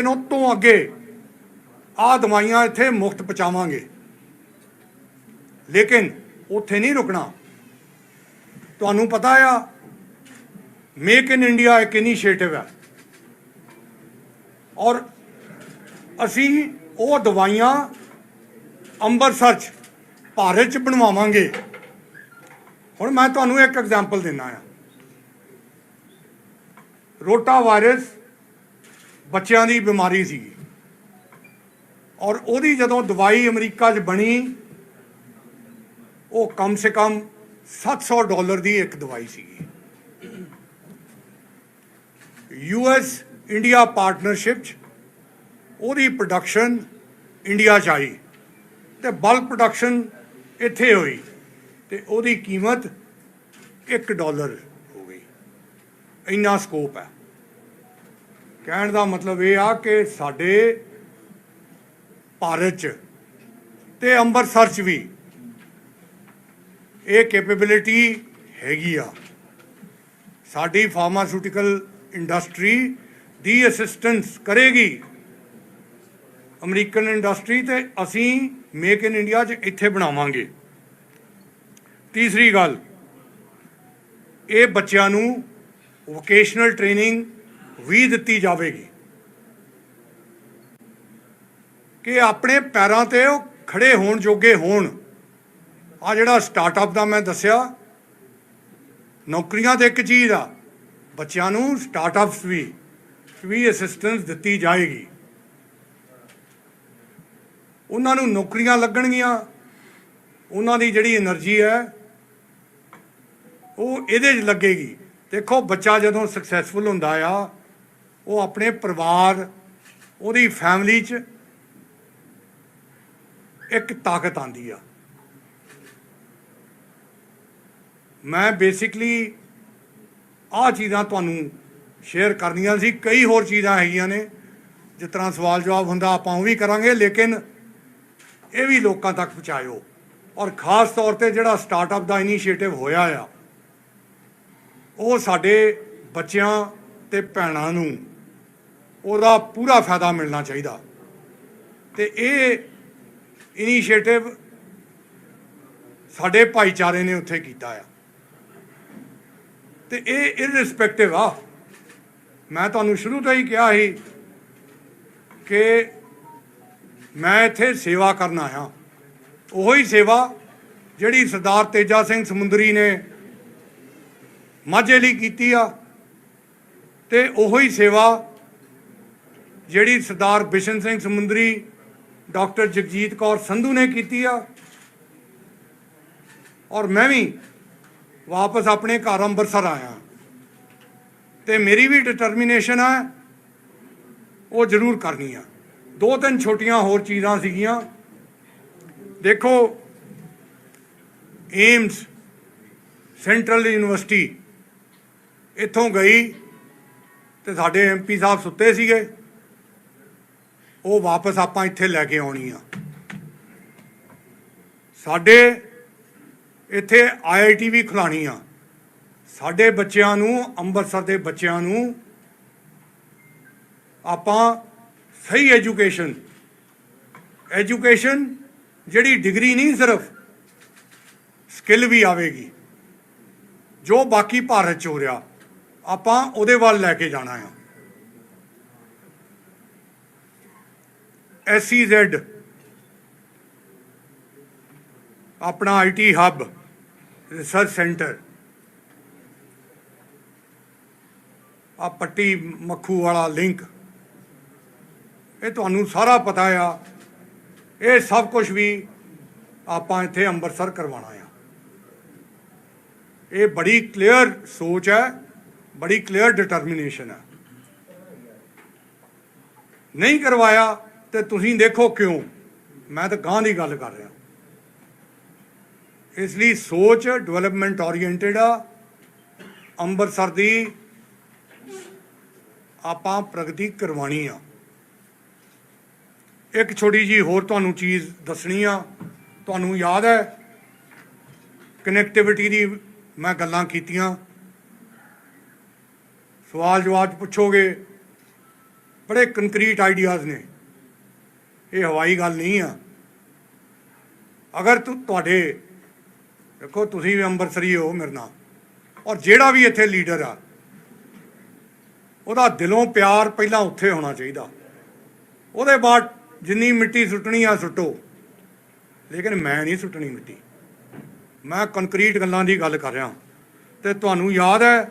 ਦਿਨੋਂ ਤੋਂ ਅੱਗੇ ਆ ਦਵਾਈਆਂ ਇੱਥੇ ਮੁਫਤ ਪਹੁੰਚਾਵਾਂਗੇ। ਲੇਕਿਨ ਉੱਥੇ ਨਹੀਂ ਰੁਕਣਾ। ਤੁਹਾਨੂੰ ਪਤਾ ਆ ਮੇਕ ਇਨ ਇੰਡੀਆ ਇੱਕ ਇਨੀਸ਼ੀਏਟਿਵ ਹੈ ਔਰ ਅਸੀਂ ਉਹ ਦਵਾਈਆਂ ਅੰਮ੍ਰਿਤਸਰ ਚ, ਭਾਰਤ ਚ ਬਣਵਾਵਾਂਗੇ। ਹੁਣ ਮੈਂ ਤੁਹਾਨੂੰ ਇੱਕ ਐਗਜ਼ਾਮਪਲ ਦਿੰਦਾ ਆ। ਰੋਟਾ ਵਾਇਰਸ ਬੱਚਿਆਂ ਦੀ ਬਿਮਾਰੀ ਸੀਗੀ ਔਰ ਉਹਦੀ ਜਦੋਂ ਦਵਾਈ ਅਮਰੀਕਾ 'ਚ ਬਣੀ, ਉਹ ਕਮ ਸੇ ਕਮ 700 ਡਾਲਰ ਦੀ ਇੱਕ ਦਵਾਈ ਸੀਗੀ ਯੂਐਸ ਇੰਡੀਆ ਪਾਰਟਨਰਸ਼ਿਪ 'ਚ ਉਹਦੀ ਪ੍ਰੋਡਕਸ਼ਨ ਇੰਡੀਆ 'ਚ ਆਈ ਤੇ ਬਲਕ ਪ੍ਰੋਡਕਸ਼ਨ ਇੱਥੇ ਹੋਈ ਤੇ ਉਹਦੀ ਕੀਮਤ 1 ਡਾਲਰ ਹੋ ਗਈ। ਇੰਨਾ ਸਕੋਪ ਹੈ। ਕਹਿਣ ਦਾ ਮਤਲਬ ਇਹ ਆ ਕਿ ਸਾਡੇ ਭਾਰਤ 'ਚ ਤੇ ਅੰਮ੍ਰਿਤਸਰ 'ਚ ਵੀ ਇਹ ਕੈਪੇਬਿਲਿਟੀ ਹੈਗੀ ਆ। ਸਾਡੀ ਫਾਰਮਾਸਿਊਟੀਕਲ ਇੰਡਸਟਰੀ ਦੀ ਅਸਿਸਟੈਂਸ ਕਰੇਗੀ। ਅਮਰੀਕਨ ਇੰਡਸਟਰੀ ਤੇ ਅਸੀਂ ਮੇਕ ਇਨ ਇੰਡੀਆ 'ਚ ਇੱਥੇ ਬਣਾਵਾਂਗੇ। ਤੀਸਰੀ ਗੱਲ, ਇਹ ਬੱਚਿਆਂ ਨੂੰ ਵੋਕੇਸ਼ਨਲ ਟ੍ਰੇਨਿੰਗ ਵੀ ਦਿੱਤੀ ਜਾਵੇਗੀ। ਕਿ ਆਪਣੇ ਪੈਰਾਂ ਤੇ ਉਹ ਖੜੇ ਹੋਣ ਜੋਗੇ ਹੋਣ। ਆ ਜਿਹੜਾ ਸਟਾਰਟਅਪ ਦਾ ਮੈਂ ਦੱਸਿਆ, ਨੌਕਰੀਆਂ ਤੇ ਇੱਕ ਚੀਜ਼ ਆ, ਬੱਚਿਆਂ ਨੂੰ ਸਟਾਰਟਅਪਸ ਵੀ ਵੀ ਅਸਿਸਟੈਂਸ ਦਿੱਤੀ ਜਾਏਗੀ। ਉਹਨਾਂ ਨੂੰ ਨੌਕਰੀਆਂ ਲੱਗਣਗੀਆਂ। ਉਹਨਾਂ ਦੀ ਜਿਹੜੀ એનર્ਜੀ ਹੈ, ਉਹ ਇਹਦੇ 'ਚ ਲੱਗੇਗੀ। ਦੇਖੋ, ਬੱਚਾ ਜਦੋਂ ਸਕਸੈਸਫੁਲ ਹੁੰਦਾ ਆ ਉਹ ਆਪਣੇ ਪਰਿਵਾਰ, ਉਹਦੀ ਫੈਮਿਲੀ 'ਚ ਇੱਕ ਤਾਕਤ ਆਂਦੀ ਆ। ਮੈਂ ਬੇਸਿਕਲੀ ਆਹ ਚੀਜ਼ਾਂ ਤੁਹਾਨੂੰ ਸ਼ੇਅਰ ਕਰਨੀਆਂ ਸੀ। ਕਈ ਹੋਰ ਚੀਜ਼ਾਂ ਹੈਗੀਆਂ ਨੇ। ਜਿਸ ਤਰ੍ਹਾਂ ਸਵਾਲ ਜਵਾਬ ਹੁੰਦਾ, ਆਪਾਂ ਉਹ ਵੀ ਕਰਾਂਗੇ, ਲੇਕਿਨ ਇਹ ਵੀ ਲੋਕਾਂ ਤੱਕ ਪਹੁੰਚਾਇਓ। ਔਰ ਖਾਸ ਤੌਰ ਤੇ ਜਿਹੜਾ ਸਟਾਰਟਅਪ ਦਾ ਇਨੀਸ਼ੀਏਟਿਵ ਹੋਇਆ ਆ, ਉਹ ਸਾਡੇ ਬੱਚਿਆਂ ਤੇ ਭੈਣਾਂ ਨੂੰ ਉਹਦਾ ਪੂਰਾ ਫਾਇਦਾ ਮਿਲਣਾ ਚਾਹੀਦਾ। ਤੇ ਇਹ ਇਨੀਸ਼ੀਏਟਿਵ ਸਾਡੇ ਭਾਈਚਾਰੇ ਨੇ ਉੱਥੇ ਕੀਤਾ ਆ। ਤੇ ਇਹ ਇਰਰਿਸਪੈਕਟਿਵ ਆ, ਮੈਂ ਤੁਹਾਨੂੰ ਸ਼ੁਰੂ ਤੋਂ ਹੀ ਕਿਹਾ ਸੀ ਕਿ ਮੈਂ ਇੱਥੇ ਸੇਵਾ ਕਰਨ ਆਇਆ। ਉਹੀ ਸੇਵਾ ਜਿਹੜੀ ਸਰਦਾਰ ਤੇਜਾ ਸਿੰਘ ਸਮੁੰਦਰੀ ਨੇ ਮਾਝੇ ਲਈ ਕੀਤੀ ਆ। ਤੇ ਉਹੀ ਸੇਵਾ ਜਿਹੜੀ ਸਰਦਾਰ ਬਿਸ਼ਨ ਸਿੰਘ ਸਮੁੰਦਰੀ, ਡਾਕਟਰ ਜਗਜੀਤ ਕੌਰ ਸੰਧੂ ਨੇ ਕੀਤੀ ਆ। ਔਰ ਮੈਂ ਵੀ ਵਾਪਸ ਆਪਣੇ ਘਰ ਅੰਮ੍ਰਿਤਸਰ ਆਇਆ। ਤੇ ਮੇਰੀ ਵੀ ਡਿਟਰਮੀਨੇਸ਼ਨ ਹੈ ਉਹ ਜ਼ਰੂਰ ਕਰਨੀ ਆ। ਦੋ ਤਿੰਨ ਛੋਟੀਆਂ ਹੋਰ ਚੀਜ਼ਾਂ ਸੀਗੀਆਂ। ਦੇਖੋ ਏਮਸ ਸੈਂਟਰਲ ਯੂਨੀਵਰਸਿਟੀ ਇੱਥੋਂ ਗਈ ਤੇ ਸਾਡੇ ਐਮਪੀ ਸਾਹਿਬ ਸੁੱਤੇ ਸੀਗੇ। ਉਹ ਵਾਪਸ ਆਪਾਂ ਇੱਥੇ ਲੈ ਕੇ ਆਉਣੀ ਆ। ਸਾਡੇ ਇੱਥੇ ਆਈਆਈਟੀ ਵੀ ਖੁਲਾਣੀ ਆ। ਸਾਡੇ ਬੱਚਿਆਂ ਨੂੰ, ਅੰਮ੍ਰਿਤਸਰ ਦੇ ਬੱਚਿਆਂ ਨੂੰ ਆਪਾਂ ਸਹੀ ਐਜੂਕੇਸ਼ਨ ਐਜੂਕੇਸ਼ਨ ਜਿਹੜੀ ਡਿਗਰੀ ਨਹੀਂ ਸਿਰਫ, ਸਕਿੱਲ ਵੀ ਆਵੇਗੀ। ਜੋ ਬਾਕੀ ਭਾਰਤ ਚ ਹੋ ਰਿਹਾ, ਆਪਾਂ ਉਹਦੇ ਵੱਲ ਲੈ ਕੇ ਜਾਣਾ ਆ। ਐਸਸੀਜ਼ੈਡ ਆਪਣਾ ਆਈਟੀ ਹੱਬ ਰਿਸਰਚ ਸੈਂਟਰ ਆ ਪੱਟੀ ਮੱਖੂ ਵਾਲਾ ਲਿੰਕ ਇਹ ਤੁਹਾਨੂੰ ਸਾਰਾ ਪਤਾ ਆ। ਇਹ ਸਭ ਕੁਝ ਵੀ ਆਪਾਂ ਇੱਥੇ ਅੰਮ੍ਰਿਤਸਰ ਕਰਵਾਉਣਾ ਆ। ਇਹ ਬੜੀ ਕਲੀਅਰ ਸੋਚ ਹੈ, ਬੜੀ ਕਲੀਅਰ ਡਿਟਰਮੀਨੇਸ਼ਨ ਹੈ। ਨਹੀਂ ਕਰਵਾਇਆ ਤੇ ਤੁਸੀਂ ਦੇਖੋ ਕਿਉਂ? ਮੈਂ ਤਾਂ ਗਾਂ ਦੀ ਗੱਲ ਕਰ ਰਿਹਾ। ਇਸ ਲਈ ਸੋਚ ਡਿਵੈਲਪਮੈਂਟ ਓਰੀਐਂਟਡ ਆ। ਅੰਮ੍ਰਿਤਸਰ ਦੀ ਆਪਾਂ ਪ੍ਰਗਤੀ ਕਰਵਾਣੀ ਆ। ਇੱਕ ਛੋਟੀ ਜੀ ਹੋਰ ਤੁਹਾਨੂੰ ਚੀਜ਼ ਦੱਸਣੀ ਆ। ਤੁਹਾਨੂੰ ਯਾਦ ਹੈ ਕਨੈਕਟੀਵਿਟੀ ਦੀ ਮੈਂ ਗੱਲਾਂ ਕੀਤੀਆਂ। ਸਵਾਲ ਜਵਾਬ 'ਚ ਪੁੱਛੋਗੇ, ਬੜੇ ਕੰਕਰੀਟ ਆਈਡੀਆਜ਼ ਨੇ। ਇਹ ਹਵਾਈ ਗੱਲ ਨਹੀਂ ਆ। ਅਗਰ ਤੂੰ, ਤੁਹਾਡੇ, ਦੇਖੋ ਤੁਸੀਂ ਵੀ ਅੰਮ੍ਰਿਤਸਰੀ ਹੋ ਮੇਰੇ ਨਾਲ, ਔਰ ਜਿਹੜਾ ਵੀ ਇੱਥੇ ਲੀਡਰ ਆ, ਉਹਦਾ ਦਿਲੋਂ ਪਿਆਰ ਪਹਿਲਾਂ ਉੱਥੇ ਹੋਣਾ ਚਾਹੀਦਾ। ਉਹਦੇ ਬਾਅਦ ਜਿੰਨੀ ਮਿੱਟੀ ਸੁੱਟਣੀ ਆ ਸੁੱਟੋ, ਲੇਕਿਨ ਮੈਂ ਨਹੀਂ ਸੁੱਟਣੀ ਮਿੱਟੀ। ਮੈਂ ਕੰਕਰੀਟ ਗੱਲਾਂ ਦੀ ਗੱਲ ਕਰ ਰਿਹਾ ਤੇ ਤੁਹਾਨੂੰ ਯਾਦ ਹੈ,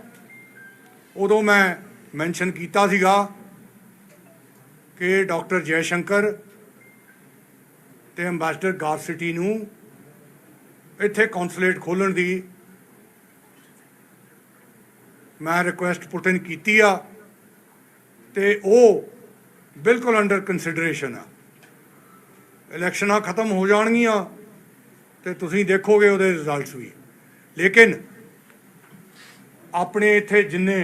ਉਦੋਂ ਮੈਂ ਮੈਂਸ਼ਨ ਕੀਤਾ ਸੀਗਾ ਕਿ ਡਾਕਟਰ ਜੈ ਸ਼ੰਕਰ ਤੇ ਐਮਬੈਸਡਰ ਗਾਰਸਿਟੀ ਨੂੰ, ਇੱਥੇ ਕੌਂਸੂਲੇਟ ਖੋਲਣ ਦੀ। ਮੈਂ ਰਿਕੁਐਸਟ ਪੁਟਿਨ ਕੀਤੀ ਆ ਤੇ ਉਹ ਬਿਲਕੁਲ ਅੰਡਰ ਕੰਸੀਡਰੇਸ਼ਨ ਆ। ਇਲੈਕਸ਼ਨਾਂ ਖਤਮ ਹੋ ਜਾਣਗੀਆਂ ਤੇ ਤੁਸੀਂ ਦੇਖੋਗੇ ਉਹਦੇ ਰਿਜ਼ਲਟਸ ਵੀ। ਲੇਕਿਨ ਆਪਣੇ ਇੱਥੇ ਜਿੰਨੇ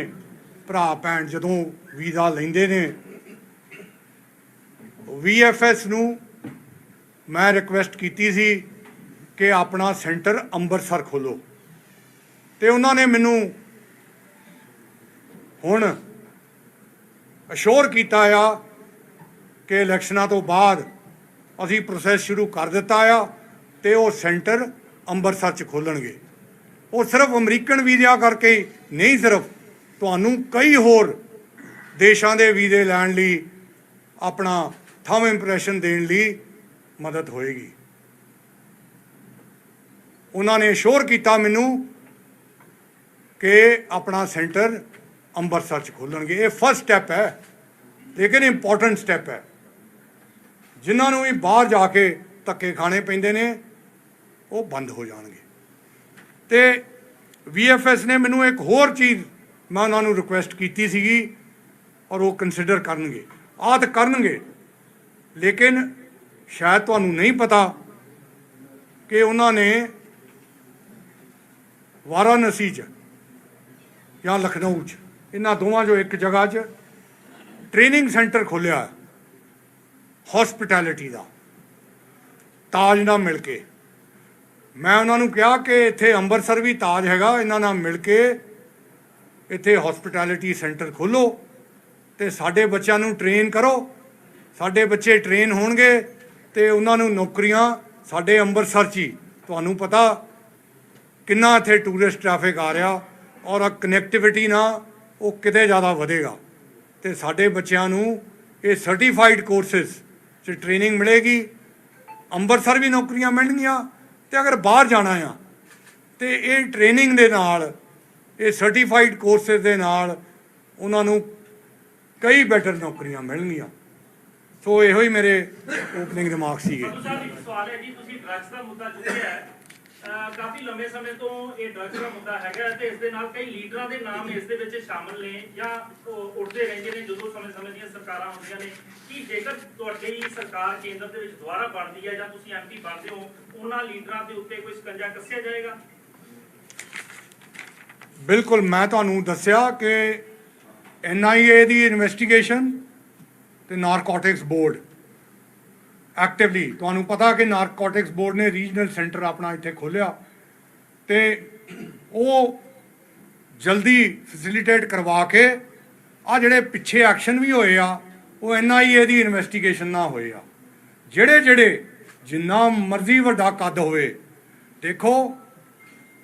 ਭਰਾ ਭੈਣ ਜਦੋਂ ਵੀਜ਼ਾ ਲੈਂਦੇ ਨੇ ਵੀਐਫਐਸ ਨੂੰ ਮੈਂ ਰਿਕੁਐਸਟ ਕੀਤੀ ਸੀ ਕਿ ਆਪਣਾ ਸੈਂਟਰ ਅੰਮ੍ਰਿਤਸਰ ਖੋਲੋ। ਤੇ ਉਹਨਾਂ ਨੇ ਮੈਨੂੰ ਹੁਣ ਅਸ਼ੋਰ ਕੀਤਾ ਆ ਕਿ ਇਲੈਕਸ਼ਨਾਂ ਤੋਂ ਬਾਅਦ ਅਸੀਂ ਪ੍ਰੋਸੈਸ ਸ਼ੁਰੂ ਕਰ ਦਿੱਤਾ ਆ ਤੇ ਉਹ ਸੈਂਟਰ ਅੰਮ੍ਰਿਤਸਰ ਚ ਖੋਲਣਗੇ। ਉਹ ਸਿਰਫ ਅਮਰੀਕਨ ਵੀਜ਼ਾ ਕਰਕੇ ਨਹੀਂ, ਸਿਰਫ ਤੁਹਾਨੂੰ ਕਈ ਹੋਰ ਦੇਸ਼ਾਂ ਦੇ ਵੀਜ਼ੇ ਲੈਣ ਲਈ ਆਪਣਾ ਥੰਮ ਇੰਪ੍ਰੈਸ਼ਨ ਦੇਣ ਲਈ ਮਦਦ ਹੋਏਗੀ। ਉਹਨਾਂ ਨੇ ਸ਼ੋਰ ਕੀਤਾ ਮੈਨੂੰ ਕਿ ਆਪਣਾ ਸੈਂਟਰ ਅੰਮ੍ਰਿਤਸਰ ਚ ਖੋਲਣਗੇ। ਇਹ ਫਸਟ ਸਟੈਪ ਹੈ, ਲੇਕਿਨ ਇੰਪੋਰਟੈਂਟ ਸਟੈਪ ਹੈ। ਜਿਨ੍ਹਾਂ ਨੂੰ ਵੀ ਬਾਹਰ ਜਾ ਕੇ ਧੱਕੇ ਖਾਣੇ ਪੈਂਦੇ ਨੇ, ਉਹ ਬੰਦ ਹੋ ਜਾਣਗੇ। ਤੇ ਵੀਐਫਐਸ ਨੇ ਮੈਨੂੰ ਇੱਕ ਹੋਰ ਚੀਜ਼ ਮੈਂ ਉਹਨਾਂ ਨੂੰ ਰਿਕੁਐਸਟ ਕੀਤੀ ਸੀਗੀ ਔਰ ਉਹ ਕੰਸੀਡਰ ਕਰਨਗੇ। ਆਹ ਤਾਂ ਕਰਨਗੇ, ਲੇਕਿਨ ਸ਼ਾਇਦ ਤੁਹਾਨੂੰ ਨਹੀਂ ਪਤਾ ਕਿ ਉਹਨਾਂ ਨੇ ਵਾਰਾਣਸੀ 'ਚ ਜਾਂ ਲਖਨਊ 'ਚ, ਇਹਨਾਂ ਦੋਵਾਂ 'ਚੋਂ ਇੱਕ ਜਗ੍ਹਾ 'ਚ ਟ੍ਰੇਨਿੰਗ ਸੈਂਟਰ ਖੋਲ੍ਹਿਆ ਹਸਪਿਟੈਲਿਟੀ ਦਾ, ਤਾਜ ਨਾਲ ਮਿਲ ਕੇ। ਮੈਂ ਉਹਨਾਂ ਨੂੰ ਕਿਹਾ ਕਿ ਇੱਥੇ ਅੰਮ੍ਰਿਤਸਰ ਵੀ ਤਾਜ ਹੈਗਾ, ਇਹਨਾਂ ਨਾਲ ਮਿਲ ਕੇ ਇੱਥੇ ਹਸਪਿਟੈਲਿਟੀ ਸੈਂਟਰ ਖੋਲੋ ਤੇ ਸਾਡੇ ਬੱਚਿਆਂ ਨੂੰ ਟ੍ਰੇਨ ਕਰੋ। ਸਾਡੇ ਬੱਚੇ ਟ੍ਰੇਨ ਹੋਣਗੇ ਤੇ ਉਹਨਾਂ ਨੂੰ ਨੌਕਰੀਆਂ ਸਾਡੇ ਅੰਮ੍ਰਿਤਸਰ 'ਚ ਹੀ। ਤੁਹਾਨੂੰ ਪਤਾ ਕਿੰਨਾ ਇੱਥੇ ਟੂਰਿਸਟ ਟ੍ਰੈਫਿਕ ਆ ਰਿਹਾ ਔਰ ਕਨੈਕਟੀਵਿਟੀ ਨਾਲ ਉਹ ਕਿਤੇ ਜ਼ਿਆਦਾ ਵਧੇਗਾ। ਤੇ ਸਾਡੇ ਬੱਚਿਆਂ ਨੂੰ ਇਹ ਸਰਟੀਫਾਈਡ ਕੋਰਸਸ 'ਚ ਟ੍ਰੇਨਿੰਗ ਮਿਲੇਗੀ। ਅੰਮ੍ਰਿਤਸਰ ਵੀ ਨੌਕਰੀਆਂ ਮਿਲਣਗੀਆਂ ਤੇ ਅਗਰ ਬਾਹਰ ਜਾਣਾ ਆ, ਤੇ ਇਹ ਟ੍ਰੇਨਿੰਗ ਦੇ ਨਾਲ, ਇਹ ਸਰਟੀਫਾਈਡ ਕੋਰਸਸ ਦੇ ਨਾਲ ਉਹਨਾਂ ਨੂੰ ਕਈ ਬੈਟਰ ਨੌਕਰੀਆਂ ਮਿਲਣਗੀਆਂ। ਸੋ ਇਹੋ ਹੀ ਮੇਰੇ ਓਪਨਿੰਗ ਰਿਮਾਰਕ ਸੀਗੇ। ਬਾਬੂ ਸਾਹਿਬ ਇੱਕ ਸਵਾਲ ਹੈ ਜੀ ਤੁਸੀਂ ਡਰੱਗਸ ਦਾ ਮੁੱਦਾ ਚੁੱਕਿਆ ਹੈ। ਅਹ ਕਾਫੀ ਲੰਬੇ ਸਮੇਂ ਤੋਂ ਇਹ ਡਰੱਗਸ ਦਾ ਮੁੱਦਾ ਹੈਗਾ ਤੇ ਇਸ ਦੇ ਨਾਲ ਕਈ ਲੀਡਰਾਂ ਦੇ ਨਾਮ ਇਸ ਦੇ ਵਿੱਚ ਸ਼ਾਮਲ ਨੇ ਜਾਂ ਉਹ ਉੱਠਦੇ ਰਹਿੰਦੇ ਨੇ ਜਦੋਂ ਸਮੇਂ-ਸਮੇਂ ਦੀਆਂ ਸਰਕਾਰਾਂ ਹੁੰਦੀਆਂ ਨੇ। ਕੀ ਜੇਕਰ ਤੁਹਾਡੀ ਸਰਕਾਰ ਕੇਂਦਰ ਦੇ ਵਿੱਚ ਦੁਬਾਰਾ ਬਣਦੀ ਹੈ ਜਾਂ ਤੁਸੀਂ ਐਮਪੀ ਬਣਦੇ ਹੋ ਉਹਨਾਂ ਲੀਡਰਾਂ ਦੇ ਉੱਤੇ ਕੋਈ ਸਕੰਜਾ ਕੱਸਿਆ ਜਾਏਗਾ? ਬਿਲਕੁਲ ਮੈਂ ਤੁਹਾਨੂੰ ਦੱਸਿਆ ਕਿ ਐਨਆਈਏ ਦੀ ਇਨਵੈਸਟੀਗੇਸ਼ਨ ਤੇ ਨਾਰਕੋਟਿਕਸ ਬੋਰਡ। ਐਕਟਿਵਲੀ ਤੁਹਾਨੂੰ ਪਤਾ ਕਿ ਨਾਰਕੋਟਿਕਸ ਬੋਰਡ ਨੇ ਰੀਜਨਲ ਸੈਂਟਰ ਆਪਣਾ ਇੱਥੇ ਖੋਲ੍ਹਿਆ ਤੇ ਉਹ ਜਲਦੀ ਫੈਸਿਲਿਟੇਟ ਕਰਵਾ ਕੇ ਆ ਜਿਹੜੇ ਪਿੱਛੇ ਐਕਸ਼ਨ ਵੀ ਹੋਏ ਆ, ਉਹ ਐਨਆਈਏ ਦੀ ਇਨਵੈਸਟੀਗੇਸ਼ਨ ਨਾ ਹੋਏ ਆ। ਜਿਹੜੇ ਜਿਹੜੇ ਜਿੰਨਾ ਮਰਜ਼ੀ ਵੱਡਾ ਕੱਦ ਹੋਵੇ, ਦੇਖੋ,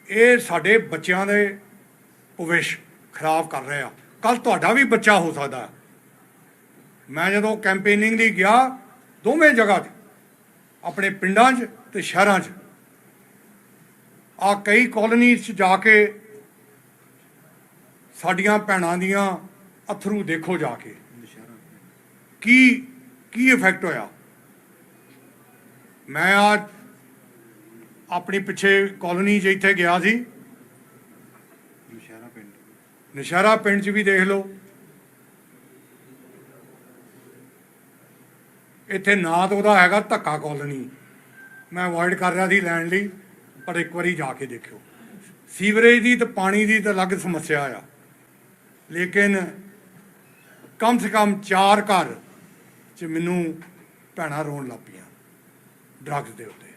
ਇਹ ਸਾਡੇ ਬੱਚਿਆਂ ਦੇ ਭਵਿੱਖ ਖਰਾਬ ਕਰ ਰਹੇ। ਆ ਕੱਲ ਤੁਹਾਡਾ ਵੀ ਬੱਚਾ ਹੋ ਸਕਦਾ। ਮੈਂ ਜਦੋਂ ਕੈਂਪੇਨਿੰਗ ਲਈ ਗਿਆ ਦੋਵੇਂ ਜਗ੍ਹਾ 'ਤੇ ਆਪਣੇ ਪਿੰਡਾਂ 'ਚ ਤੇ ਸ਼ਹਿਰਾਂ 'ਚ ਆ ਕਈ ਕਾਲੋਨੀਜ਼ 'ਚ ਜਾ ਕੇ ਸਾਡੀਆਂ ਭੈਣਾਂ ਦੀਆਂ ਅਥਰੂ ਦੇਖੋ ਜਾ ਕੇ। ਕੀ ਕੀ ਇਫੈਕਟ ਹੋਇਆ? ਮੈਂ ਆ ਆਪਣੀ ਪਿੱਛੇ ਕਾਲੋਨੀ 'ਚ ਇੱਥੇ ਗਿਆ ਸੀ। ਨਸ਼ਹਿਰਾ ਪਿੰਡ। ਨਸ਼ਹਿਰਾ ਪਿੰਡ 'ਚ ਵੀ ਦੇਖ ਲਓ। ਇੱਥੇ ਨਾਂ ਤਾਂ ਉਹਦਾ ਹੈਗਾ ਧੱਕਾ ਕਾਲੋਨੀ। ਮੈਂ ਅਵੋਇਡ ਕਰ ਰਿਹਾ ਸੀ ਲੈਣ ਲਈ, ਪਰ ਇੱਕ ਵਾਰੀ ਜਾ ਕੇ ਦੇਖਿਓ। ਸੀਵਰੇਜ ਦੀ ਤੇ ਪਾਣੀ ਦੀ ਤਾਂ ਅਲੱਗ ਸਮੱਸਿਆ ਆ। ਲੇਕਿਨ ਕਮ ਸੇ ਕਮ ਚਾਰ ਘਰ 'ਚ ਮੈਨੂੰ ਭੈਣਾਂ ਰੋਣ ਲੱਗ ਪਈਆਂ ਡਰੱਗਸ ਦੇ ਉੱਤੇ।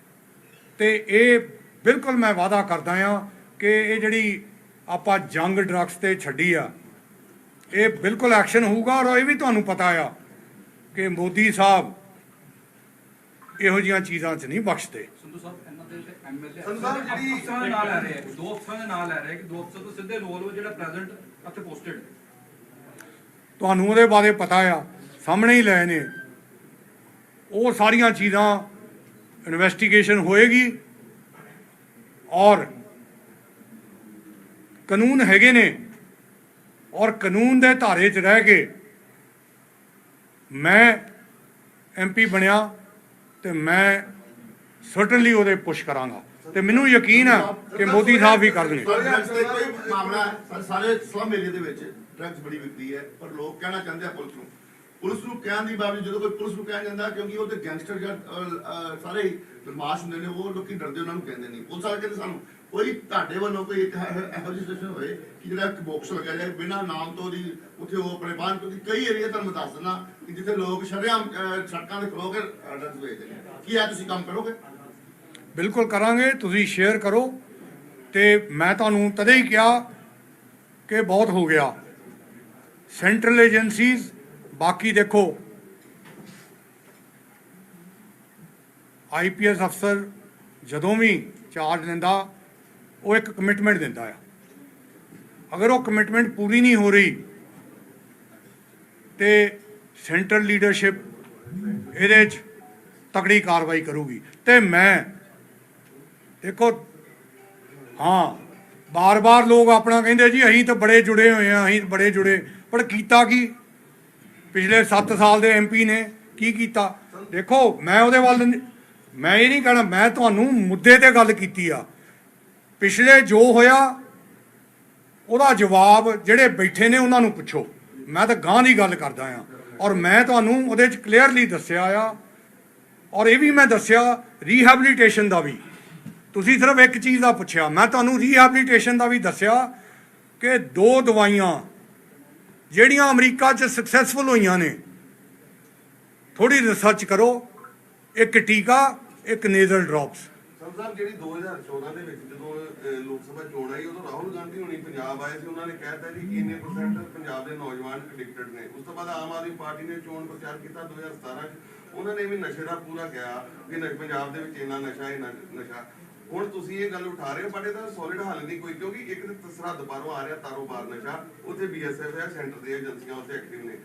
ਤੇ ਇਹ ਬਿਲਕੁਲ ਮੈਂ ਵਾਅਦਾ ਕਰਦਾ ਆ ਕਿ ਇਹ ਜਿਹੜੀ ਆਪਾਂ ਜੰਗ ਡਰੱਗਸ ਤੇ ਛੱਡੀ ਆ, ਇਹ ਬਿਲਕੁਲ ਐਕਸ਼ਨ ਹੋਊਗਾ ਔਰ ਇਹ ਵੀ ਤੁਹਾਨੂੰ ਪਤਾ ਆ ਕਿ ਮੋਦੀ ਸਾਹਿਬ ਇਹੋ ਜਿਹੀਆਂ ਚੀਜ਼ਾਂ 'ਚ ਨਹੀਂ ਬਖਸ਼ਦੇ। ਸੰਧੂ ਸਾਹਿਬ ਇਹਨਾਂ ਦੇ ਐਮਐਲਏ ਸੰਧੂ ਸਾਹਿਬ ਜਿਹੜੀ- ਅਫਸਰਾਂ ਦੇ ਨਾਂ ਲੈ ਰਹੇ ਆ ਦੋ ਅਫਸਰਾਂ ਦੇ ਨਾਂ ਲੈ ਰਹੇ ਆ ਕਿ ਦੋ ਅਫਸਰ ਤੋਂ ਸਿੱਧੇ ਰੋਲ ਵਾ ਜਿਹੜਾ ਪ੍ਰੈਜ਼ੈਂਟ ਅਤੇ ਪੋਸਟਡ ਤੁਹਾਨੂੰ ਉਹਦੇ ਬਾਰੇ ਪਤਾ ਆ ਸਾਹਮਣੇ ਹੀ ਲਏ ਨੇ। ਉਹ ਸਾਰੀਆਂ ਚੀਜ਼ਾਂ ਇਨਵੈਸਟੀਗੇਸ਼ਨ ਹੋਏਗੀ ਔਰ ਕਾਨੂੰਨ ਹੈਗੇ ਨੇ ਔਰ ਕਾਨੂੰਨ ਦੇ ਧਾਰੇ 'ਚ ਰਹਿ ਕੇ ਮੈਂ ਐਮਪੀ ਬਣਿਆ ਤੇ ਮੈਂ ਸਰਟਨਲੀ ਉਹਦੇ ਪੁਸ਼ ਕਰਾਂਗਾ। ਤੇ ਮੈਨੂੰ ਯਕੀਨ ਆ ਕਿ ਮੋਦੀ ਸਾਹਿਬ ਵੀ ਕਰਨਗੇ। ਕੋਈ ਮਾਮਲਾ ਸਾਰੇ ਸਲਮ ਏਰੀਆ ਦੇ ਵਿੱਚ ਡਰੱਗਸ ਬੜੀ ਵਿਕਦੀ ਹੈ, ਪਰ ਲੋਕ ਕਹਿਣਾ ਚਾਹੁੰਦੇ ਆ ਪੁਲਿਸ ਨੂੰ। ਪੁਲਿਸ ਨੂੰ ਕਹਿਣ ਦੀ ਬਾਵਜੂਦ ਜਦੋਂ ਕੋਈ ਪੁਲਿਸ ਨੂੰ ਕਹਿ ਜਾਂਦਾ, ਕਿਉਂਕਿ ਉਹ ਤੇ ਗੈਂਗਸਟਰ ਜਾਂ ਸਾਰੇ ਬਦਮਾਸ਼ ਹੁੰਦੇ ਨੇ, ਉਹ ਲੋਕੀ ਡਰਦੇ ਉਹਨਾਂ ਨੂੰ ਕਹਿੰਦੇ ਨਹੀਂ। ਪੁਲਿਸ ਵਾਲੇ ਕਹਿੰਦੇ ਸਾਨੂੰ, ਕੋਈ ਤੁਹਾਡੇ ਵੱਲੋਂ ਕੋਈ ਇੱਕ ਇਹੋ ਜਿਹੀ ਸਿਚੁਏਸ਼ਨ ਹੋਏ ਕਿ ਜਿਹੜਾ ਇੱਕ ਬਾਕਸ ਲੱਗਿਆ ਜਾਏ, ਬਿਨਾਂ ਨਾਮ ਤੋਂ ਦੀ ਉੱਥੇ ਉਹ ਆਪਣੇ ਬਾਹਰ, ਕਿਉਂਕਿ ਕਈ ਏਰੀਆ ਤੁਹਾਨੂੰ ਦੱਸ ਦਿੰਦਾ ਕਿ ਜਿੱਥੇ ਲੋਕ ਸ਼ਰੇਆਮ ਸੜਕਾਂ ਤੇ ਖਲੋ ਕੇ ਡਰੱਗਸ ਵੇਚਦੇ ਨੇ। ਕੀ ਆ ਤੁਸੀਂ ਕੰਮ ਕਰੋਗੇ? ਬਿਲਕੁਲ ਕਰਾਂਗੇ, ਤੁਸੀਂ ਸ਼ੇਅਰ ਕਰੋ। ਤੇ ਮੈਂ ਤੁਹਾਨੂੰ ਤਦੇ ਹੀ ਕਿਹਾ ਕਿ ਬਹੁਤ ਹੋ ਗਿਆ। ਸੈਂਟਰਲ ਏਜੰਸੀਜ਼ ਬਾਕੀ ਦੇਖੋ ਆਈਪੀਐਸ ਅਫਸਰ ਜਦੋਂ ਵੀ ਚਾਰਜ ਲੈਂਦਾ, ਉਹ ਇੱਕ ਕਮਿਟਮੈਂਟ ਦਿੰਦਾ ਆ। ਅਗਰ ਉਹ ਕਮਿਟਮੈਂਟ ਪੂਰੀ ਨਹੀਂ ਹੋ ਰਹੀ, ਤੇ ਸੈਂਟਰਲ ਲੀਡਰਸ਼ਿਪ ਇਹਦੇ 'ਚ ਤਕੜੀ ਕਾਰਵਾਈ ਕਰੂਗੀ। ਤੇ ਮੈਂ ਦੇਖੋ, ਹਾਂ, ਬਾਰ-ਬਾਰ ਲੋਕ ਆਪਣਾ ਕਹਿੰਦੇ ਜੀ, ਅਸੀਂ ਤਾਂ ਬੜੇ ਜੁੜੇ ਹੋਏ ਆ, ਅਸੀਂ ਬੜੇ ਜੁੜੇ, ਪਰ ਕੀਤਾ ਕੀ? ਪਿਛਲੇ 7 ਸਾਲ ਦੇ ਐਮਪੀ ਨੇ ਕੀ ਕੀਤਾ? ਦੇਖੋ, ਮੈਂ ਉਹਦੇ ਵੱਲ ਮੈਂ ਇਹ ਨਹੀਂ ਕਹਿਣਾ, ਮੈਂ ਤੁਹਾਨੂੰ ਮੁੱਦੇ ਤੇ ਗੱਲ ਕੀਤੀ ਆ। ਪਿਛਲੇ ਜੋ ਹੋਇਆ, ਉਹਦਾ ਜਵਾਬ ਜਿਹੜੇ ਬੈਠੇ ਨੇ ਉਹਨਾਂ ਨੂੰ ਪੁੱਛੋ। ਮੈਂ ਤਾਂ ਗਾਂ ਦੀ ਗੱਲ ਕਰਦਾ ਆ। ਔਰ ਮੈਂ ਤੁਹਾਨੂੰ ਉਹਦੇ ਚ ਕਲੀਅਰਲੀ ਦੱਸਿਆ ਆ। ਔਰ ਇਹ ਵੀ ਮੈਂ ਦੱਸਿਆ ਰੀਹੈਬਿਲਿਟੇਸ਼ਨ ਦਾ ਵੀ। ਤੁਸੀਂ ਸਿਰਫ ਇੱਕ ਚੀਜ਼ ਦਾ ਪੁੱਛਿਆ, ਮੈਂ ਤੁਹਾਨੂੰ ਰੀਹੈਬਿਲਿਟੇਸ਼ਨ ਦਾ ਵੀ ਦੱਸਿਆ ਕਿ ਦੋ ਦਵਾਈਆਂ ਜਿਹੜੀਆਂ ਅਮਰੀਕਾ 'ਚ ਸਕਸੈਸਫੁਲ ਹੋਈਆਂ ਨੇ ਥੋੜੀ ਰਿਸਰਚ ਕਰੋ, ਇੱਕ ਟੀਕਾ, ਇੱਕ ਨੇਜ਼ਲ ਡ੍ਰੌਪਸ ਸਾਹਿਬ, ਜਿਹੜੀ 2014 ਦੇ ਵਿੱਚ ਜਦੋਂ ਲੋਕ ਸਭਾ ਚੋਣ ਆਈ, ਉਦੋਂ ਰਾਹੁਲ ਗਾਂਧੀ ਹੁਣੀ ਪੰਜਾਬ ਆਏ ਸੀ, ਉਹਨਾਂ ਨੇ ਕਹਿਤਾ ਜੀ ਇੰਨੇ ਪਰਸੈਂਟ ਪੰਜਾਬ ਦੇ ਨੌਜਵਾਨ ਐਡਿਕਟਡ ਨੇ। ਉਸ ਤੋਂ ਬਾਅਦ ਆਮ ਆਦਮੀ ਪਾਰਟੀ ਨੇ ਚੋਣ ਪ੍ਰਚਾਰ ਕੀਤਾ 2017 ਚ। ਉਹਨਾਂ ਨੇ ਵੀ ਨਸ਼ੇ ਦਾ ਪੂਰਾ ਕਿਹਾ ਕਿ ਪੰਜਾਬ ਦੇ ਵਿੱਚ ਇੰਨਾ ਨਸ਼ਾ ਇੰਨਾ ਨਸ਼ਾ। ਹੁਣ ਤੁਸੀਂ ਇਹ ਗੱਲ ਉਠਾ ਰਹੇ ਹੋ ਬਟ ਇਹਦਾ ਸੋਲਿਡ ਹੱਲ ਨਹੀਂ ਕੋਈ ਕਿਉਂਕਿ ਇੱਕ ਤੇ ਸਰਹੱਦ ਬਾਹਰੋਂ ਆ ਰਿਹਾ ਤਾਰੋ ਬਾਰ ਨਸ਼ਾ ਉੱਥੇ ਬੀਐਸਐਫ ਹੈ ਸੈਂਟਰ ਦੀਆਂ ਏਜੰਸੀਆਂ ਉੱਥੇ ਐਕਟਿਵ ਨੇ।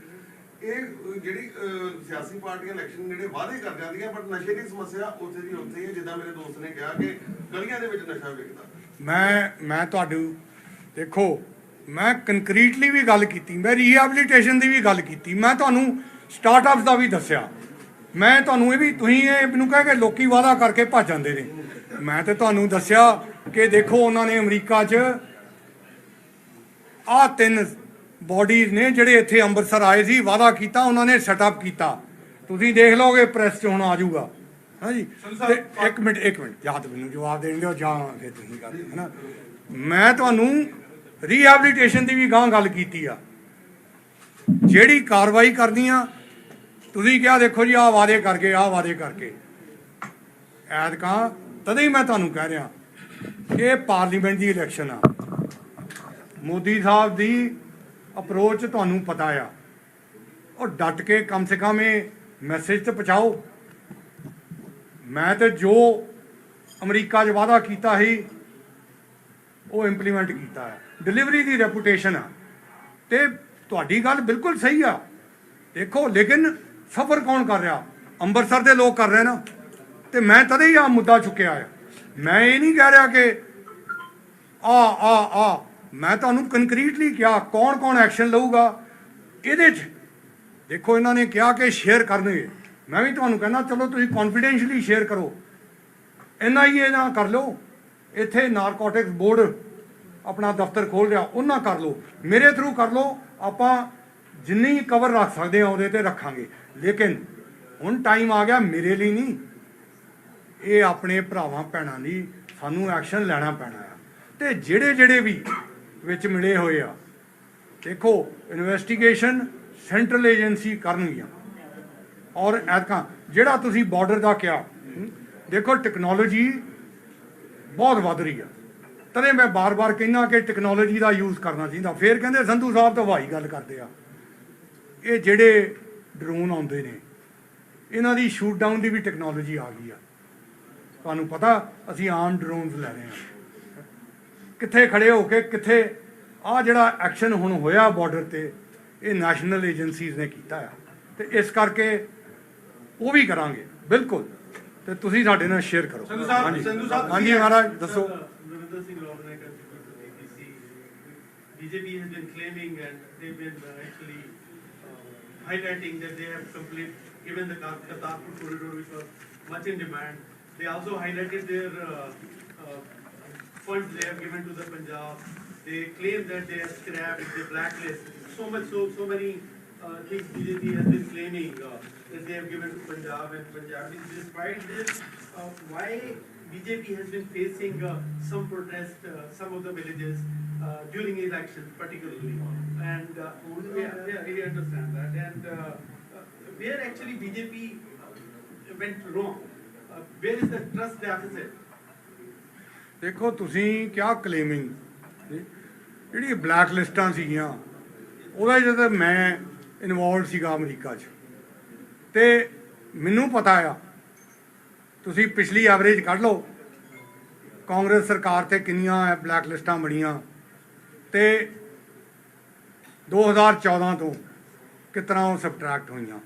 ਇਹ ਅਹ, ਜਿਹੜੀ ਅਹ, ਸਿਆਸੀ ਪਾਰਟੀਆਂ ਇਲੈਕਸ਼ਨ ਜਿਹੜੇ ਵਾਅਦੇ ਕਰ ਜਾਂਦੀਆਂ ਬਟ ਨਸ਼ੇ ਦੀ ਸਮੱਸਿਆ ਉੱਥੇ ਦੀ ਉੱਥੇ ਹੀ ਹੈ ਜਿੱਦਾਂ ਮੇਰੇ ਦੋਸਤ ਨੇ ਕਿਹਾ ਕਿ ਗਲੀਆਂ ਦੇ ਵਿੱਚ ਨਸ਼ਾ ਵਿਕਦਾ। ਮੈਂ ਮੈਂ ਤੁਹਾਨੂੰ ਦੇਖੋ ਮੈਂ ਕੰਕਰੀਟਲੀ ਵੀ ਗੱਲ ਕੀਤੀ ਮੈਂ ਰੀਹੈਬਿਲਿਟੇਸ਼ਨ ਦੀ ਵੀ ਗੱਲ ਕੀਤੀ ਮੈਂ ਤੁਹਾਨੂੰ ਸਟਾਰਟਅਪਸ ਦਾ ਵੀ ਦੱਸਿਆ। ਮੈਂ ਤੁਹਾਨੂੰ ਇਹ ਵੀ ਤੁਸੀਂ ਇਹ ਮੈਨੂੰ ਕਹਿ ਕੇ ਲੋਕੀ ਵਾਅਦਾ ਕਰਕੇ ਭੱਜ ਜਾਂਦੇ ਨੇ। ਮੈਂ ਤੇ ਤੁਹਾਨੂੰ ਦੱਸਿਆ ਕਿ ਦੇਖੋ ਉਹਨਾਂ ਨੇ ਅਮਰੀਕਾ 'ਚ ਆਹ ਤਿੰਨ ਬਾਡੀਜ਼ ਨੇ ਜਿਹੜੇ ਇੱਥੇ ਅੰਮ੍ਰਿਤਸਰ ਆਏ ਸੀ ਵਾਅਦਾ ਕੀਤਾ ਉਹਨਾਂ ਨੇ ਸੈਟਅਪ ਕੀਤਾ। ਤੁਸੀਂ ਦੇਖ ਲਓਗੇ ਪ੍ਰੈਸ 'ਚ ਹੁਣ ਆ ਜਾਊਗਾ। ਹਾਂਜੀ? ਤੇ ਇੱਕ ਮਿੰਟ ਇੱਕ ਮਿੰਟ। ਤਾਂ ਮੈਨੂੰ ਜਵਾਬ ਦੇਣ ਦਿਓ ਜਾਂ ਫਿਰ ਤੁਸੀਂ ਕਰ ਦਿਓ ਹਨਾ? ਮੈਂ ਤੁਹਾਨੂੰ ਰੀਹੈਬਿਲਿਟੇਸ਼ਨ ਦੀ ਵੀ ਗਾਂ ਗੱਲ ਕੀਤੀ ਆ। ਜਿਹੜੀ ਕਾਰਵਾਈ ਕਰਨੀ ਆ ਤੁਸੀਂ ਕਿਹਾ ਦੇਖੋ ਜੀ, ਆਹ ਵਾਅਦੇ ਕਰਕੇ, ਆਹ ਵਾਅਦੇ ਕਰਕੇ। ਐਤਕਾਂ, ਤਦੇ ਹੀ ਮੈਂ ਤੁਹਾਨੂੰ ਕਹਿ ਰਿਹਾ, ਇਹ ਪਾਰਲੀਮੈਂਟ ਦੀ ਇਲੈਕਸ਼ਨ ਆ। ਮੋਦੀ ਸਾਹਿਬ ਦੀ ਅਪਰੋਚ ਤੁਹਾਨੂੰ ਪਤਾ ਆ। ਉਹ ਡਟ ਕੇ ਕਮ ਸੇ ਕਮ ਇਹ ਮੈਸੇਜ ਤੇ ਪਹੁੰਚਾਓ। ਮੈਂ ਤੇ ਜੋ ਅਮਰੀਕਾ 'ਚ ਵਾਅਦਾ ਕੀਤਾ ਸੀ, ਉਹ ਇੰਪਲੀਮੈਂਟ ਕੀਤਾ ਹੈ ਡਿਲੀਵਰੀ ਦੀ ਰੈਪੂਟੇਸ਼ਨ ਆ। ਤੇ ਤੁਹਾਡੀ ਗੱਲ ਬਿਲਕੁਲ ਸਹੀ ਆ। ਦੇਖੋ, ਲੇਕਿਨ ਸਫਰ ਕੌਣ ਕਰ ਰਿਹਾ? ਅੰਮ੍ਰਿਤਸਰ ਦੇ ਲੋਕ ਕਰ ਰਹੇ ਨਾ। ਤੇ ਮੈਂ ਤਦੇ ਹੀ ਆ ਮੁੱਦਾ ਚੁੱਕਿਆ ਆ। ਮੈਂ ਇਹ ਨਹੀਂ ਕਹਿ ਰਿਹਾ ਕਿ ਆ ਆ ਆ। ਮੈਂ ਤੁਹਾਨੂੰ ਕੰਕਰੀਟਲੀ ਕਿਹਾ ਕੌਣ ਕੌਣ ਐਕਸ਼ਨ ਲਊਗਾ। ਇਹਦੇ 'ਚ ਦੇਖੋ, ਇਹਨਾਂ ਨੇ ਕਿਹਾ ਕਿ ਸ਼ੇਅਰ ਕਰਨਗੇ। ਮੈਂ ਵੀ ਤੁਹਾਨੂੰ ਕਹਿੰਦਾ, ਚਲੋ ਤੁਸੀਂ ਕੌਨਫੀਡੈਂਸ਼ਲੀ ਸ਼ੇਅਰ ਕਰੋ। ਇੰਨਾ ਹੀ ਇਹ ਨਾ ਕਰ ਲਓ। ਇੱਥੇ ਨਾਰਕੋਟਿਕਸ ਬੋਰਡ ਆਪਣਾ ਦਫ਼ਤਰ ਖੋਲ ਰਿਹਾ, ਉਹਨਾਂ ਕਰ ਲਓ। ਮੇਰੇ ਥਰੂ ਕਰ ਲਓ। ਆਪਾਂ ਜਿੰਨੀ ਕਵਰ ਰੱਖ ਸਕਦੇ ਆ ਉਹਦੇ ਤੇ ਰੱਖਾਂਗੇ। ਲੇਕਿਨ ਹੁਣ ਟਾਈਮ ਆ ਗਿਆ ਮੇਰੇ ਲਈ ਨਹੀਂ। ਇਹ ਆਪਣੇ ਭਰਾਵਾਂ ਭੈਣਾਂ ਲਈ ਸਾਨੂੰ ਐਕਸ਼ਨ ਲੈਣਾ ਪੈਣਾ ਆ। ਤੇ ਜਿਹੜੇ ਜਿਹੜੇ ਵੀ ਵਿੱਚ ਮਿਲੇ ਹੋਏ ਆ, ਦੇਖੋ ਇਨਵੈਸਟੀਗੇਸ਼ਨ ਸੈਂਟਰਲ ਏਜੰਸੀ ਕਰਨਗੀਆਂ। ਔਰ ਐਤਕਾਂ, ਜਿਹੜਾ ਤੁਸੀਂ ਬਾਰਡਰ ਦਾ ਕਿਹਾ ਦੇਖੋ ਟੈਕਨੋਲੋਜੀ ਬਹੁਤ ਵੱਧ ਰਹੀ ਆ। ਤਦੇ ਮੈਂ ਬਾਰ-ਬਾਰ ਕਹਿੰਦਾ ਕਿ ਟੈਕਨੋਲੋਜੀ ਦਾ ਯੂਜ਼ ਕਰਨਾ ਚਾਹੀਦਾ। ਫੇਰ ਕਹਿੰਦੇ, ਸੰਧੂ ਸਾਹਿਬ ਤਾਂ ਹਵਾਈ ਗੱਲ ਕਰਦੇ ਆ। ਇਹ ਜਿਹੜੇ ਡਰੋਨ ਆਉਂਦੇ ਨੇ ਇਹਨਾਂ ਦੀ ਸ਼ੂਟ ਡਾਊਨ ਦੀ ਵੀ ਟੈਕਨੋਲੋਜੀ ਆ ਗਈ ਆ। ਤੁਹਾਨੂੰ ਪਤਾ ਅਸੀਂ ਆਮ ਡਰੋਨਸ ਲੈ ਰਹੇ ਹਾਂ। ਕਿੱਥੇ ਖੜੇ ਹੋ ਕੇ ਕਿੱਥੇ ਆ ਜਿਹੜਾ ਐਕਸ਼ਨ ਹੁਣ ਹੋਇਆ ਬਾਰਡਰ ਤੇ ਇਹ ਨੈਸ਼ਨਲ ਏਜੰਸੀਜ਼ ਨੇ ਕੀਤਾ ਆ। ਤੇ ਇਸ ਕਰਕੇ ਉਹ ਵੀ ਕਰਾਂਗੇ ਬਿਲਕੁਲ। ਤੇ ਤੁਸੀਂ ਸਾਡੇ ਨਾਲ ਸ਼ੇਅਰ ਕਰੋ। ਸੰਧੂ ਸਾਹਿਬ- ਹਾਂਜੀ। ਸੰਧੂ ਸਾਹਿਬ ਹਾਂਜੀ ਮਹਾਰਾਜ ਦੱਸੋ। to APC. BJP has been claiming and they've highlighting that they have complete, given the Kar- Kartarpur corridor which was much in demand. They also highlighted their uh, uh, funds they have given to the Punjab. They claim that they have scrapped, they blacklist, so much, so, so many uh, things BJP has been claiming uh, that they have given to Punjab and Punjab. Despite this, uh, why BJP has been facing uh, some protest, uh, some of the villages uh, during elections particularly. And uh, yeah, yeah, I understand that. And uh, uh, where actually BJP went wrong? Uh, Where is the trust deficit? ਦੇਖੋ ਤੁਸੀਂ ਕਿਹਾ ਕਲੇਮਿੰਗ ਜਿਹੜੀ black ਲਿਸਟਾਂ ਸੀਗੀਆਂ ਉਹਦਾ ਜਦੋਂ ਮੈਂ involved ਸੀਗਾ America 'ਚ ਤੇ ਮੈਨੂੰ ਪਤਾ ਆ ਤੁਸੀਂ ਪਿਛਲੀ ਐਵਰੇਜ ਕੱਢ ਲਓ। ਕਾਂਗਰਸ ਸਰਕਾਰ ਤੇ ਕਿੰਨੀਆਂ ਬਲੈਕ ਲਿਸਟਾਂ ਬਣੀਆਂ। ਤੇ 2014 ਤੋਂ ਕਿਤਨਾ ਉਹ ਸਬਟਰੈਕਟ ਹੋਈਆਂ।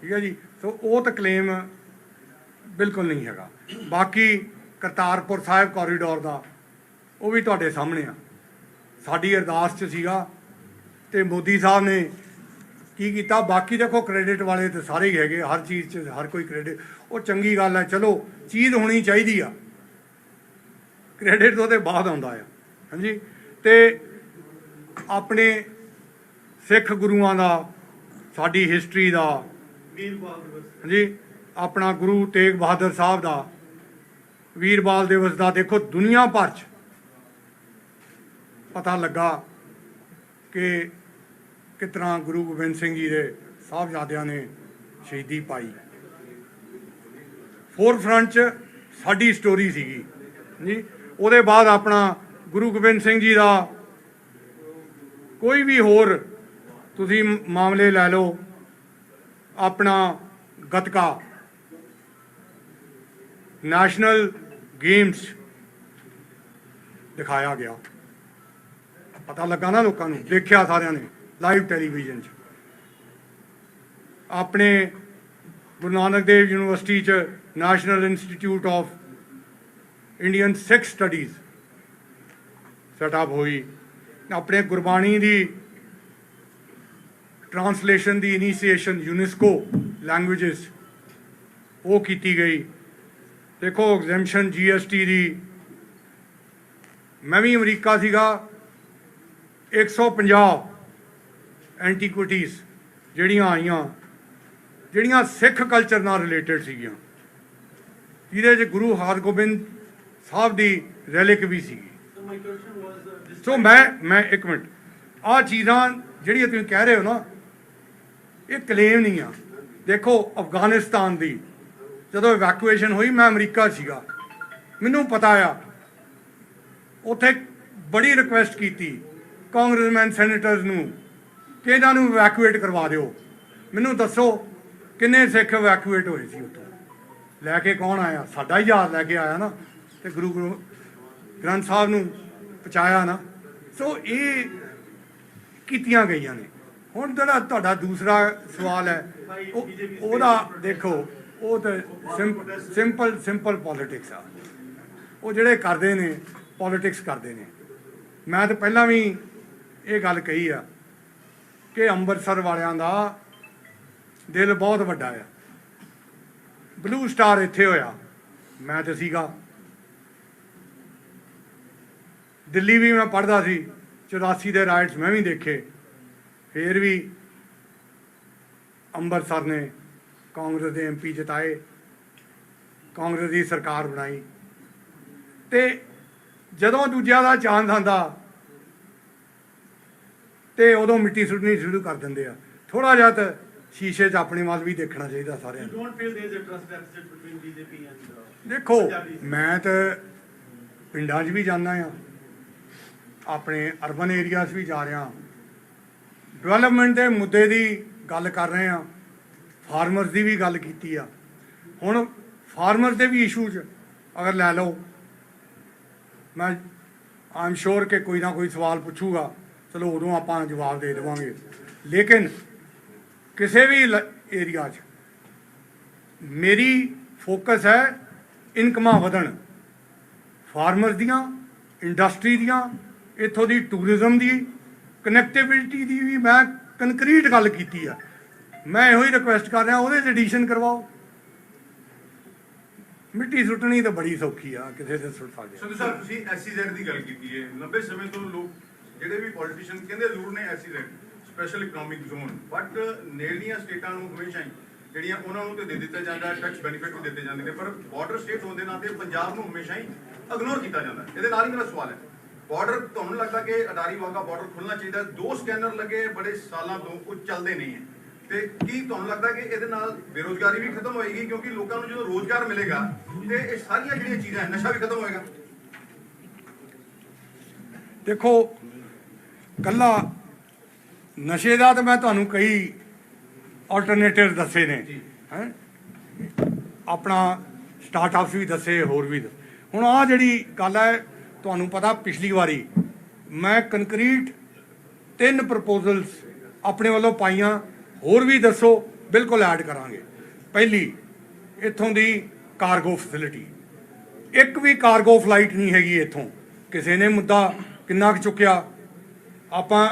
ਠੀਕ ਹੈ ਜੀ? ਸੋ ਉਹ ਤਾਂ ਕਲੇਮ ਬਿਲਕੁਲ ਨਹੀਂ ਹੈਗਾ। ਬਾਕੀ ਕਰਤਾਰਪੁਰ ਸਾਹਿਬ ਕੋਰੀਡੋਰ ਦਾ, ਉਹ ਵੀ ਤੁਹਾਡੇ ਸਾਹਮਣੇ ਆ। ਸਾਡੀ ਅਰਦਾਸ 'ਚ ਸੀਗਾ ਤੇ ਮੋਦੀ ਸਾਹਿਬ ਨੇ ਕੀ ਕੀਤਾ? ਬਾਕੀ ਦੇਖੋ ਕ੍ਰੈਡਿਟ ਵਾਲੇ ਤੇ ਸਾਰੇ ਹੀ ਹੈਗੇ ਹਰ ਚੀਜ਼ 'ਚ, ਹਰ ਕੋਈ ਕ੍ਰੈਡਿਟ ਉਹ ਚੰਗੀ ਗੱਲ ਹੈ ਚਲੋ ਚੀਜ਼ ਹੋਣੀ ਚਾਹੀਦੀ ਆ। ਕ੍ਰੈਡਿਟ ਤੋਂ ਤੇ ਬਾਅਦ ਆਉਂਦਾ ਆ ਹਾਂਜੀ? ਤੇ ਆਪਣੇ ਸਿੱਖ ਗੁਰੂਆਂ ਦਾ ਸਾਡੀ ਹਿਸਟਰੀ ਦਾ Veer Bal Divas. ਹਾਂਜੀ? ਆਪਣਾ ਗੁਰੂ ਤੇਗ ਬਹਾਦਰ ਸਾਹਿਬ ਦਾ ਵੀਰਬਾਲ ਦਿਵਸ ਦਾ ਦੇਖੋ ਦੁਨੀਆ ਭਰ ਚ ਪਤਾ ਲੱਗਾ ਕਿ ਕਿਤਨਾ ਗੁਰੂ ਗੋਬਿੰਦ ਸਿੰਘ ਜੀ ਦੇ ਸਾਹਿਬਜ਼ਾਦਿਆਂ ਨੇ ਸ਼ਹੀਦੀ ਪਾਈ। ਫੋਰ ਫਰੰਟ ਚ ਸਾਡੀ ਸਟੋਰੀ ਸੀਗੀ। ਜੀ, ਉਹਦੇ ਬਾਅਦ ਆਪਣਾ ਗੁਰੂ ਗੋਬਿੰਦ ਸਿੰਘ ਜੀ ਦਾ ਕੋਈ ਵੀ ਹੋਰ ਤੁਸੀਂ ਮਾਮਲੇ ਲੈ ਲਓ, ਆਪਣਾ ਗਤਕਾ ਨੈਸ਼ਨਲ ਗੇਮਸ ਦਿਖਾਇਆ ਗਿਆ। ਪਤਾ ਲੱਗਾ ਨਾ ਲੋਕਾਂ ਨੂੰ, ਦੇਖਿਆ ਸਾਰਿਆਂ ਨੇ ਲਾਈਵ ਟੈਲੀਵਿਜ਼ਨ 'ਚ। ਆਪਣੇ ਗੁਰੂ ਨਾਨਕ ਦੇਵ ਯੂਨੀਵਰਸਿਟੀ 'ਚ national institute of Indian Sikh studies setup ਹੋਈ। ਆਪਣੇ ਗੁਰਬਾਣੀ ਦੀ ਟ੍ਰਾਂਸਲੇਸ਼ਨ ਦੀ ਇਨੀਸ਼ੀਏਸ਼ਨ ਯੂਨੈਸਕੋ ਲੈਂਗੁਏਜਸ ਉਹ ਕੀਤੀ ਗਈ। ਦੇਖੋ ਐਗਜ਼ੈਂਪਸ਼ਨ ਜੀਐਸਟੀ ਦੀ ਮੈਂ ਵੀ ਅਮਰੀਕਾ ਸੀਗਾ 150 ਐਂਟੀਕੁਇਟੀਜ਼ ਜਿਹੜੀਆਂ ਆਈਆਂ। ਜਿਹੜੀਆਂ ਸਿੱਖ ਕਲਚਰ ਨਾਲ ਰਿਲੇਟਡ ਸੀਗੀਆਂ। ਜਿਹਦੇ 'ਚ ਗੁਰੂ ਹਰਗੋਬਿੰਦ ਸਾਹਿਬ ਦੀ ਰੈਲਿਕ ਵੀ ਸੀਗੀ। Was. uh, ਸੋ ਮੈਂ ਮੈਂ ਇੱਕ ਮਿੰਟ। ਆਹ ਚੀਜ਼ਾਂ ਜਿਹੜੀਆਂ ਤੁਸੀਂ ਕਹਿ ਰਹੇ ਹੋ ਨਾ ਇਹ ਕਲੇਮ ਨਹੀਂ ਆ। ਦੇਖੋ ਅਫਗਾਨਿਸਤਾਨ ਦੀ ਜਦੋਂ ਇਵੈਕੂਏਸ਼ਨ ਹੋਈ ਮੈਂ ਅਮਰੀਕਾ ਸੀਗਾ। ਮੈਨੂੰ ਪਤਾ ਆ ਉੱਥੇ ਬੜੀ ਰਿਕੁਐਸਟ ਕੀਤੀ ਕਾਂਗਰਸਮੈਨ ਸੈਨੇਟਰਸ ਨੂੰ ਕਿ ਇਹਨਾਂ ਨੂੰ ਇਵੈਕੂਏਟ ਕਰਵਾ ਦਿਓ। ਮੈਨੂੰ ਦੱਸੋ ਕਿੰਨੇ ਸਿੱਖ ਇਵੈਕੂਏਟ ਹੋਏ ਸੀ ਉੱਥੋਂ? ਲੈ ਕੇ ਕੌਣ ਆਇਆ? ਸਾਡਾ ਹੀ ਯਾਰ ਲੈ ਕੇ ਆਇਆ ਨਾ। ਤੇ ਗੁਰੂ ਗੁਰੂ, ਗ੍ਰੰਥ ਸਾਹਿਬ ਨੂੰ ਪਹੁੰਚਾਇਆ ਨਾ। ਸੋ ਇਹ ਕੀਤੀਆਂ ਗਈਆਂ ਨੇ। ਹੁਣ ਜਿਹੜਾ ਤੁਹਾਡਾ ਦੂਸਰਾ ਸਵਾਲ ਹੈ, ਉਹ- ਉਹਦਾ ਦੇਖੋ, ਉਹ ਤਾਂ ਸਿੰਪਲ ਸਿੰਪਲ ਪੋਲਿਟਿਕਸ ਆ। ਉਹ ਜਿਹੜੇ ਕਰਦੇ ਨੇ ਪੋਲਿਟਿਕਸ ਕਰਦੇ ਨੇ। ਮੈਂ ਤਾਂ ਪਹਿਲਾਂ ਵੀ ਇਹ ਗੱਲ ਕਹੀ ਆ ਕਿ ਅੰਮ੍ਰਿਤਸਰ ਵਾਲਿਆਂ ਦਾ ਦਿਲ ਬਹੁਤ ਵੱਡਾ ਆ। ਬਲੂ ਸਟਾਰ ਇੱਥੇ ਹੋਇਆ। ਮੈਂ ਤੇ ਸੀਗਾ। ਦਿੱਲੀ ਵੀ ਮੈਂ ਪੜ੍ਹਦਾ ਸੀ 84 ਦੇ ਰਾਈਟਸ ਮੈਂ ਵੀ ਦੇਖੇ। ਫੇਰ ਵੀ ਅੰਮ੍ਰਿਤਸਰ ਨੇ ਕਾਂਗਰਸ ਦੇ ਐਮਪੀ ਜਿਤਾਏ। ਕਾਂਗਰਸ ਦੀ ਸਰਕਾਰ ਬਣਾਈ। ਤੇ ਜਦੋਂ ਦੂਜਿਆਂ ਦਾ ਚਾਂਸ ਆਂਦਾ ਤੇ ਉਦੋਂ ਮਿੱਟੀ ਸੁੱਟਣੀ ਸ਼ੁਰੂ ਕਰ ਦਿੰਦੇ ਆ। ਥੋੜਾ ਜਿਹਾ ਤਾਂ ਸ਼ੀਸ਼ੇ 'ਚ ਆਪਣੇ ਵੱਲ ਵੀ ਦੇਖਣਾ ਚਾਹੀਦਾ ਸਾਰਿਆਂ ਨੂੰ। Uh, ਦੇਖੋ? ਮੈਂ ਤਾਂ ਪਿੰਡਾਂ 'ਚ ਵੀ ਜਾਂਦਾ ਆ ਆਪਣੇ ਅਰਬਨ ਏਰੀਆਜ਼ ਵੀ ਜਾ ਰਿਹਾ ਡਿਵੈਲਪਮੈਂਟ ਦੇ ਮੁੱਦੇ ਦੀ ਗੱਲ ਕਰ ਰਹੇ ਆ ਫਾਰਮਰਸ ਦੀ ਵੀ ਗੱਲ ਕੀਤੀ ਆ। ਹੁਣ ਫਾਰਮਰ ਦੇ ਵੀ ਇਸ਼ੂ 'ਚ ਅਗਰ ਲੈ ਲਓ ਮੈਂ ਆਮ ਸ਼ੋਰ ਕਿ ਕੋਈ ਨਾ ਕੋਈ ਸਵਾਲ ਪੁੱਛੂਗਾ। ਚਲੋ ਉਦੋਂ ਆਪਾਂ ਜਵਾਬ ਦੇ ਦੇਵਾਂਗੇ। ਲੇਕਿਨ ਕਿਸੇ ਵੀ ਏਰੀਆ 'ਚ। ਮੇਰੀ ਫੋਕਸ ਹੈ ਇਨਕਮਾਂ ਵਧਣ। ਫਾਰਮਰ ਦੀਆਂ ਇੰਡਸਟਰੀ ਦੀਆਂ, ਇੱਥੋਂ ਦੀ ਟੂਰਿਜ਼ਮ ਦੀ ਕਨੈਕਟੀਵਿਟੀ ਦੀ ਵੀ ਮੈਂ ਕੰਕਰੀਟ ਗੱਲ ਕੀਤੀ ਆ। ਮੈਂ ਇਹੋ ਹੀ ਰਿਕੁਐਸਟ ਕਰ ਰਿਹਾ, ਉਹਦੇ 'ਚ ਐਡੀਸ਼ਨ ਕਰਵਾਓ। ਮਿੱਟੀ ਸੁੱਟਣੀ ਤਾਂ ਬੜੀ ਸੌਖੀ ਆ, ਕਿਸੇ ਦੇ ਸੁੱਟ ਸਕਦੇ ਆ। ਸੰਧੂ ਤੁਸੀਂ ਐਸਸੀਜ਼ੈਡ ਦੀ ਗੱਲ ਕੀਤੀ ਹੈ। ਲੰਬੇ ਸਮੇਂ ਤੋਂ ਲੋਕ ਜਿਹੜੇ ਵੀ ਪੋਲੀਟੀਸ਼ੀਅਨ ਕਹਿੰਦੇ ਜ਼ਰੂਰ ਨੇ SEZ special economic zone but ਨੇੜਲੀਆਂ ਸਟੇਟਾਂ ਨੂੰ ਹਮੇਸ਼ਾ ਹੀ ਜਿਹੜੀਆਂ ਉਹਨਾਂ ਨੂੰ ਤੇ ਦੇ ਦਿੱਤਾ ਜਾਂਦਾ ਹੈ ਟੈਕਸ ਬੈਨੀਫਿਟ ਵੀ ਦਿੱਤੇ ਜਾਂਦੇ ਨੇ, ਪਰ ਬਾਰਡਰ ਸਟੇਟ ਹੋਣ ਦੇ ਨਾਤੇ ਪੰਜਾਬ ਨੂੰ ਹਮੇਸ਼ਾ ਹੀ ਇਗਨੋਰ ਕੀਤਾ ਜਾਂਦਾ। ਇਹਦੇ ਨਾਲ ਹੀ ਮੇਰਾ ਸਵਾਲ ਹੈ। ਬਾਰਡਰ ਤੁਹਾਨੂੰ ਲੱਗਦਾ ਕਿ ਅਡਾਰੀ ਵਾਗਾ ਬਾਰਡਰ ਖੁੱਲਣਾ ਚਾਹੀਦਾ ਦੋ ਸਕੈਨਰ ਲੱਗੇ ਬੜੇ ਸਾਲਾਂ ਤੋਂ, ਉਹ ਚੱਲਦੇ ਨਹੀਂ ਹੈ। ਤੇ ਕੀ ਤੁਹਾਨੂੰ ਲੱਗਦਾ ਕਿ ਇਹਦੇ ਨਾਲ ਬੇਰੋਜ਼ਗਾਰੀ ਵੀ ਖਤਮ ਹੋਏਗੀ? ਕਿਉਂਕਿ ਲੋਕਾਂ ਨੂੰ ਜਦੋਂ ਰੋਜ਼ਗਾਰ ਮਿਲੇਗਾ, ਤੇ ਇਹ ਸਾਰੀਆਂ ਜਿਹੜੀਆਂ ਚੀਜ਼ਾਂ ਨਸ਼ਾ ਵੀ ਖਤਮ ਹੋਏਗਾ। ਦੇਖੋ, ਕੱਲਾ ਨਸ਼ੇ ਦਾ ਤਾਂ ਮੈਂ ਤੁਹਾਨੂੰ ਕਈ ਆਲਟਰਨੇਟਿਵ ਦੱਸੇ ਨੇ ਹੈ? ਆਪਣਾ ਸਟਾਰਟਅਪਸ ਵੀ ਦੱਸੇ ਹੋਰ ਵੀ। ਹੁਣ ਆ ਜਿਹੜੀ ਗੱਲ ਹੈ ਤੁਹਾਨੂੰ ਪਤਾ ਪਿਛਲੀ ਵਾਰੀ ਮੈਂ ਕੰਕਰੀਟ ਤਿੰਨ ਪ੍ਰਪੋਜ਼ਲਸ ਆਪਣੇ ਵੱਲੋਂ ਪਾਈਆਂ ਹੋਰ ਵੀ ਦੱਸੋ ਬਿਲਕੁਲ ਐਡ ਕਰਾਂਗੇ। ਪਹਿਲੀ ਇੱਥੋਂ ਦੀ ਕਾਰਗੋ ਫੈਸਿਲਿਟੀ ਇੱਕ ਵੀ ਕਾਰਗੋ ਫਲਾਈਟ ਨਹੀਂ ਹੈਗੀ ਇੱਥੋਂ। ਕਿਸੇ ਨੇ ਮੁੱਦਾ ਕਿੰਨਾ ਕੁ ਚੁੱਕਿਆ? ਆਪਾਂ